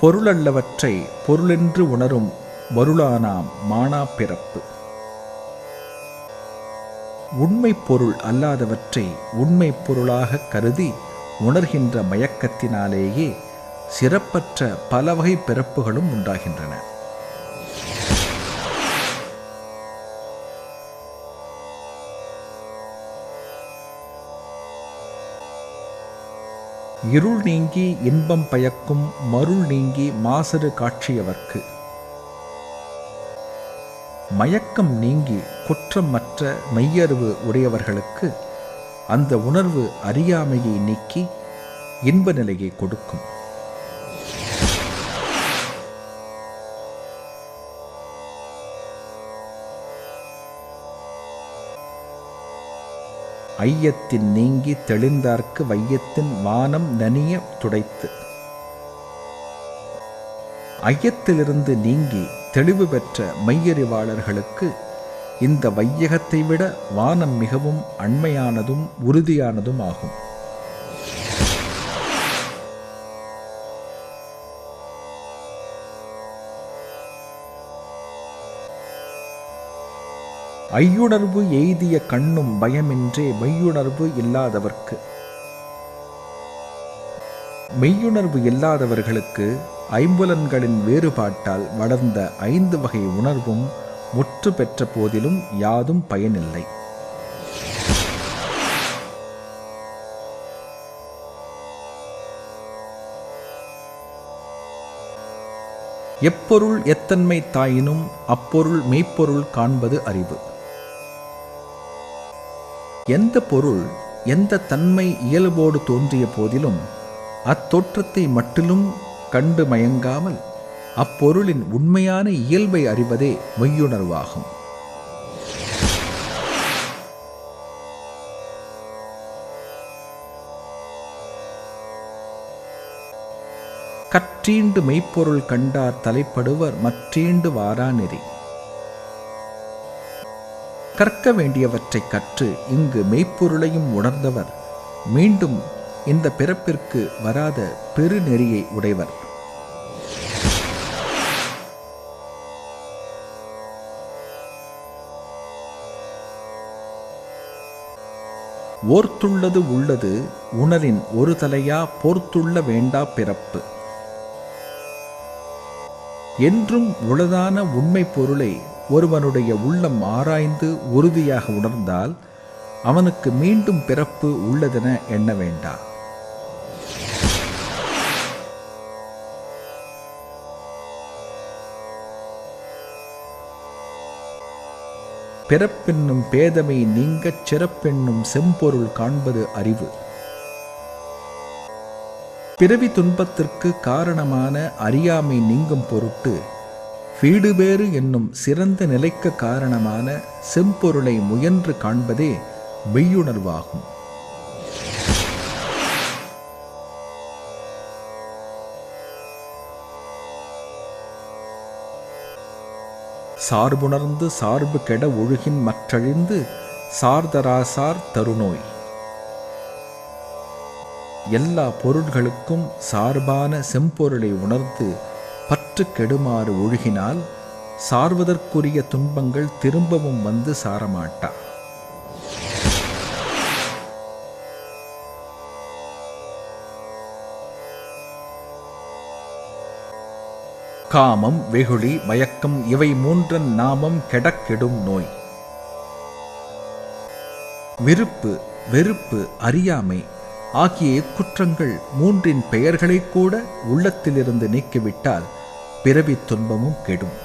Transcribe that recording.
பொருளல்லவற்றை பொருளென்று உணரும் வருளானாம் மானா பிறப்பு. உண்மை பொருள் அல்லாதவற்றை உண்மை பொருளாக கருதி உணர்கின்ற மயக்கத்தினாலேயே சிறப்பற்ற பல வகை பிறப்புகளும் உண்டாகின்றன. இருள் நீங்கி இன்பம் பயக்கும் மருள் நீங்கி மாசறு காட்சியவர்க்கு. மயக்கம் நீங்கி குற்றமற்ற மெய்யறிவு உடையவர்களுக்கு அந்த உணர்வு அறியாமையை நீக்கி இன்ப நிலையை கொடுக்கும். ஐயத்தின் நீங்கி தெளிந்தார்க்கு வையத்தின் வானம் நனிய துடைத்து. ஐயத்திலிருந்து நீங்கி தெளிவு பெற்ற மையறிவாளர்களுக்கு இந்த வையகத்தை விட வானம் மிகவும் அண்மையானதும் உறுதியானதும் ஆகும். ஐயுணர்வு எய்திய கண்ணும் பயமின்றே மெய்யுணர்வு இல்லாதவர்க்கு. மெய்யுணர்வு இல்லாதவர்களுக்கு ஐம்புலன்களின் வேறுபாட்டால் வளர்ந்த ஐந்து வகை உணர்வும் முற்று பெற்ற போதிலும் யாதும் பயனில்லை. எப்பொருள் எத்தன்மை தாயினும் அப்பொருள் மெய்ப்பொருள் காண்பது அறிவு. எந்த பொருள் எந்த தன்மை இயல்போடு தோன்றிய போதிலும் அத்தோற்றத்தை மட்டிலும் கண்டு மயங்காமல் அப்பொருளின் உண்மையான இயல்பை அறிவதே மெய்யுணர்வாகும். கற்றீண்டு மெய்ப்பொருள் கண்டார் தலைப்படுவர் மற்றீண்டு வாரா நெறி கற்க வேண்டியவற்றை கற்று இங்கு மெய்ப்பொருளையும் உணர்ந்தவர். மீண்டும் இந்த பிறப்பிற்கு வராத பெருநெறியை உடைவர் ஓர்த்துள்ளது உள்ளது உணரின் ஒரு தலையா போர்த்துள்ள வேண்டா பிறப்பு. என்றும் உளதான உண்மை பொருளை ஒருவனுடைய உள்ளம் ஆராய்ந்து உறுதியாக உணர்ந்தால் அவனுக்கு மீண்டும் பிறப்பு உள்ளதென எண்ண வேண்டாம். பிறப்பென்னும் பேதமை நீங்கச் சிறப்பென்னும் செம்பொருள் காண்பது அறிவு. பிறவி துன்பத்திற்கு காரணமான அறியாமை நீங்கும் பொருட்டு வீடுபேறு என்னும் சிறந்த நிலைக்க காரணமான செம்பொருளை முயன்று காண்பதே மெய்யுணர்வாகும். சார்புணர்ந்து சார்பு கெட ஒழுகின் மற்றழிந்து சார்தராசார் தருநோய். எல்லா பொருள்களுக்கும் சார்பான செம்பொருளை உணர்ந்து பற்று கெடுமாறு ஒழுகினால் சார்வதற்குரிய துன்பங்கள் திரும்பவும் வந்து சாரமாட்டா. காமம் வெகுளி மயக்கம் இவை மூன்றன் நாமம் கெடக்கெடும் நோய். விருப்பு வெறுப்பு அறியாமை ஆகிய குற்றங்கள் மூன்றின் பெயர்களை கூட உள்ளத்திலிருந்து நீக்கிவிட்டால் பிறவி துன்பமும் கெடும்.